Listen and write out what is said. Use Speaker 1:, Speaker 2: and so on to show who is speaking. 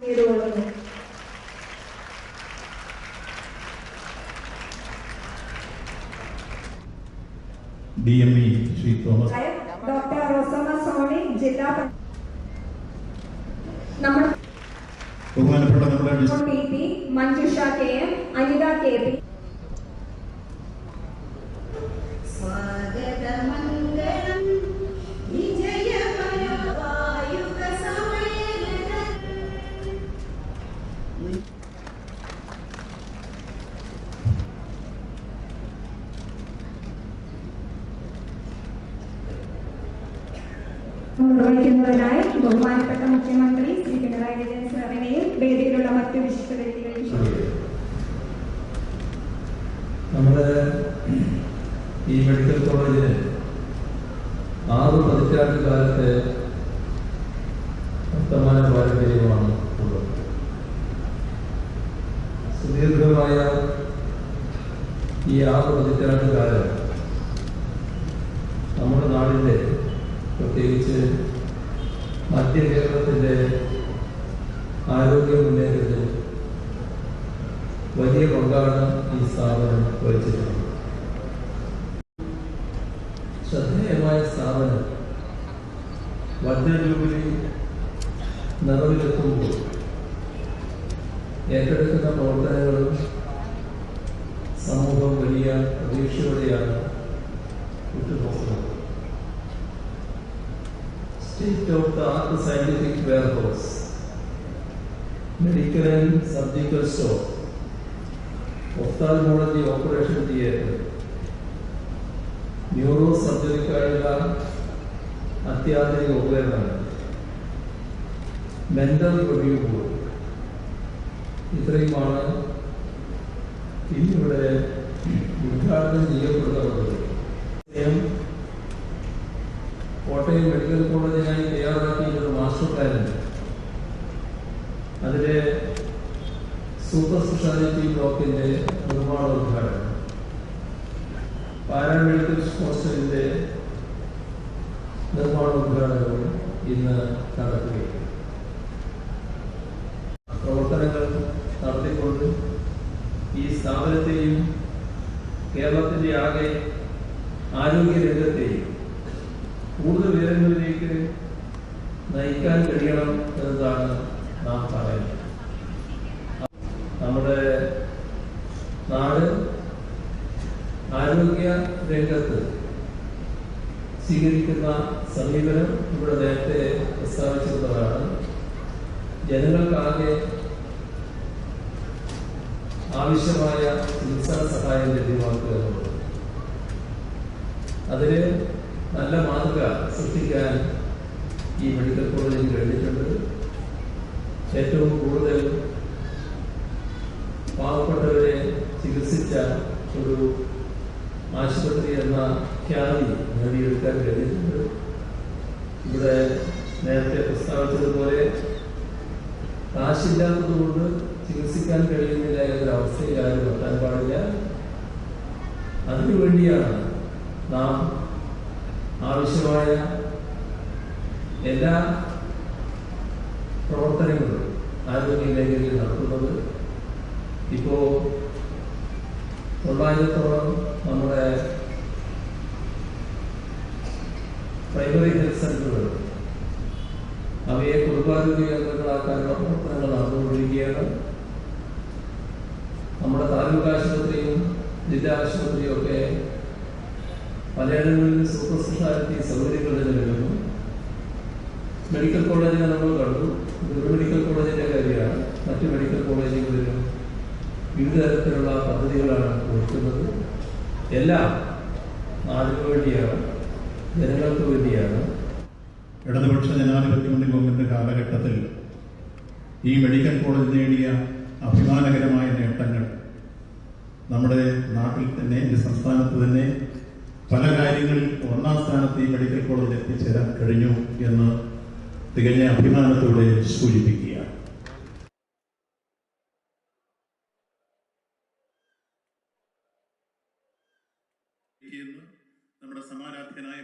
Speaker 1: ചെയ്തുകൊള്ളുന്നു
Speaker 2: D M E Shri Thomas.
Speaker 1: Doctor Rosamma Soni ജില്ലാ നമ്മുടെ
Speaker 2: ബഹുമാനപ്പെട്ട നമ്മുടെ
Speaker 1: P Manjusha K M
Speaker 3: Anitha K P
Speaker 1: നിർവഹിക്കുന്നതിനായി ബഹുമാനപ്പെട്ട മുഖ്യമന്ത്രി ശ്രീ പിണറായി വിജയൻ സാറിനെയും വേദിയിലുള്ള മറ്റ് വിശിഷ്ട വ്യക്തികളെയും.
Speaker 4: നമ്മുടെ ഈ മെഡിക്കൽ കോളേജിന് ആറ് പതിറ്റാണ്ട് കാലത്തെ വർത്തമാന പാരമ്പര്യമാണ് ഉള്ളത് സുദീർഘമായ ഈ ആറ് പതിറ്റാണ്ട് കാലം നമ്മുടെ നാടിന്റെ പ്രത്യേകിച്ച് മധ്യ കേരളത്തിന്റെ ആരോഗ്യ മുന്നേറ്റത്തിൽ വലിയ പങ്കാണ് ഈ സ്ഥാപനം വഹിച്ചിട്ടുള്ളത് ശ്രദ്ധേയമായ സ്ഥാപനം വജ്രജൂബിലി നിറവിലെത്തുമ്പോൾ ഏറ്റെടുക്കുന്ന പ്രവർത്തനങ്ങളും സമൂഹം വലിയ പ്രതീക്ഷയോടെയാണ് ഉറ്റുനോക്കുന്നത് state of the art scientific warehouse medical and surgical store ophthalmology operation theatre neuro സർജറിക്കായുള്ള അത്യാധുനിക ഉപകരണങ്ങൾ മെന്റൽ റിവ്യൂ ബോർഡ് ഇത്രയുമാണ് ഇന്നിവിടെ ഉദ്ഘാടനം ചെയ്യപ്പെടുന്ന പദ്ധതി ഇദ്ദേഹം കോട്ടയം മെഡിക്കൽ കോളേജിനായി സൂപ്പർ സ്പെഷ്യാലിറ്റി ബ്ലോക്കിന്റെ നിർമ്മാണ ഉദ്ഘാടനം. പാരാമെഡിക്കൽ ഹോസ്റ്റലിന്റെ നിർമ്മാണ ഉദ്ഘാടനവും ഇന്ന് നടക്കുകയാണ്. പ്രവർത്തനങ്ങൾ നടത്തിക്കൊണ്ട് ഈ സ്ഥാപനത്തെയും കേരളത്തിന്റെ ആകെ ആരോഗ്യ രംഗത്തെയും കൂടുതൽ ഉയരങ്ങളിലേക്ക് നയിക്കാൻ കഴിയണം എന്നതാണ് നാം പറയുന്നത് നമ്മുടെ നാട് ആരോഗ്യ രംഗത്ത് സ്വീകരിക്കുന്ന സമീപനം ഇവിടെ നേരത്തെ പ്രസ്താവിച്ചിരുന്നതാണ്. ജനങ്ങൾക്കാകെ ആവശ്യമായ ചികിത്സാ സഹായം ലഭ്യമാക്കുക എന്നുള്ളത്. അതിന് നല്ല മാതൃക സൃഷ്ടിക്കാൻ ഈ മെഡിക്കൽ കോളേജിൽ കഴിഞ്ഞിട്ടുണ്ട്. ഏറ്റവും കൂടുതൽ പാവപ്പെട്ടവരെ ചികിത്സിച്ച ഒരു ആശുപത്രി എന്ന ഖ്യാതി നേടിയെടുക്കാൻ കഴിഞ്ഞിട്ടുണ്ട്. ഇവിടെ നേരത്തെ പ്രസ്താവിച്ചതുപോലെ കാശില്ലാത്തതുകൊണ്ട് ചികിത്സിക്കാൻ കഴിയുന്നില്ല എന്നൊരവസ്ഥയിൽ ആരും എത്താൻ പാടില്ല. അതിനുവേണ്ടിയാണ് നാം ആവശ്യമായ എല്ലാ പ്രവർത്തനങ്ങളും ആരോഗ്യ മേഖലയിൽ നടത്തുന്നത്. ഇപ്പോ തൊള്ളായിരത്തോളം നമ്മുടെ പ്രൈമറി ഹെൽത്ത് സെന്ററുകൾ അവയെ കുടുംബാരോഗ്യ കേന്ദ്രങ്ങളാക്കാനുള്ള പ്രവർത്തനങ്ങൾ നടന്നുകൊണ്ടിരിക്കുകയാണ്. നമ്മുടെ താലൂക്ക് ആശുപത്രിയും ജില്ലാ ആശുപത്രിയും ഒക്കെ പലയിടങ്ങളിൽ സൂപ്പർ സ്പെഷ്യാലിറ്റി സൗകര്യങ്ങൾ നിലനിൽക്കുന്നു മെഡിക്കൽ കോളേജിനെ നമ്മൾ കണ്ടു. മെഡിക്കൽ കോളേജിന്റെ കാര്യമാണ്. മറ്റു മെഡിക്കൽ കോളേജുകളിലും വിവിധ തരത്തിലുള്ള പദ്ധതികളാണ് കൊടുക്കുന്നത്. എല്ലാം നാടിനു വേണ്ടിയാണ് ജനങ്ങൾക്ക് വേണ്ടിയാണ്.
Speaker 2: ഇടതുപക്ഷ ജനാധിപത്യ മുന്നണി ഗവൺമെന്റ് കാലഘട്ടത്തിൽ ഈ മെഡിക്കൽ കോളേജ് നേടിയ അഭിമാനകരമായ നേട്ടങ്ങൾ നമ്മുടെ നാട്ടിൽ തന്നെ ഈ സംസ്ഥാനത്ത് തന്നെ പല കാര്യങ്ങളിൽ ഒന്നാം സ്ഥാനത്ത് ഈ മെഡിക്കൽ കോളേജ് എത്തിച്ചേരാൻ കഴിഞ്ഞു എന്ന് തികഞ്ഞ അഭിമാനത്തോടെ സൂചിപ്പിക്കുകയാണ് നമ്മുടെ സമാരാധ്യനായ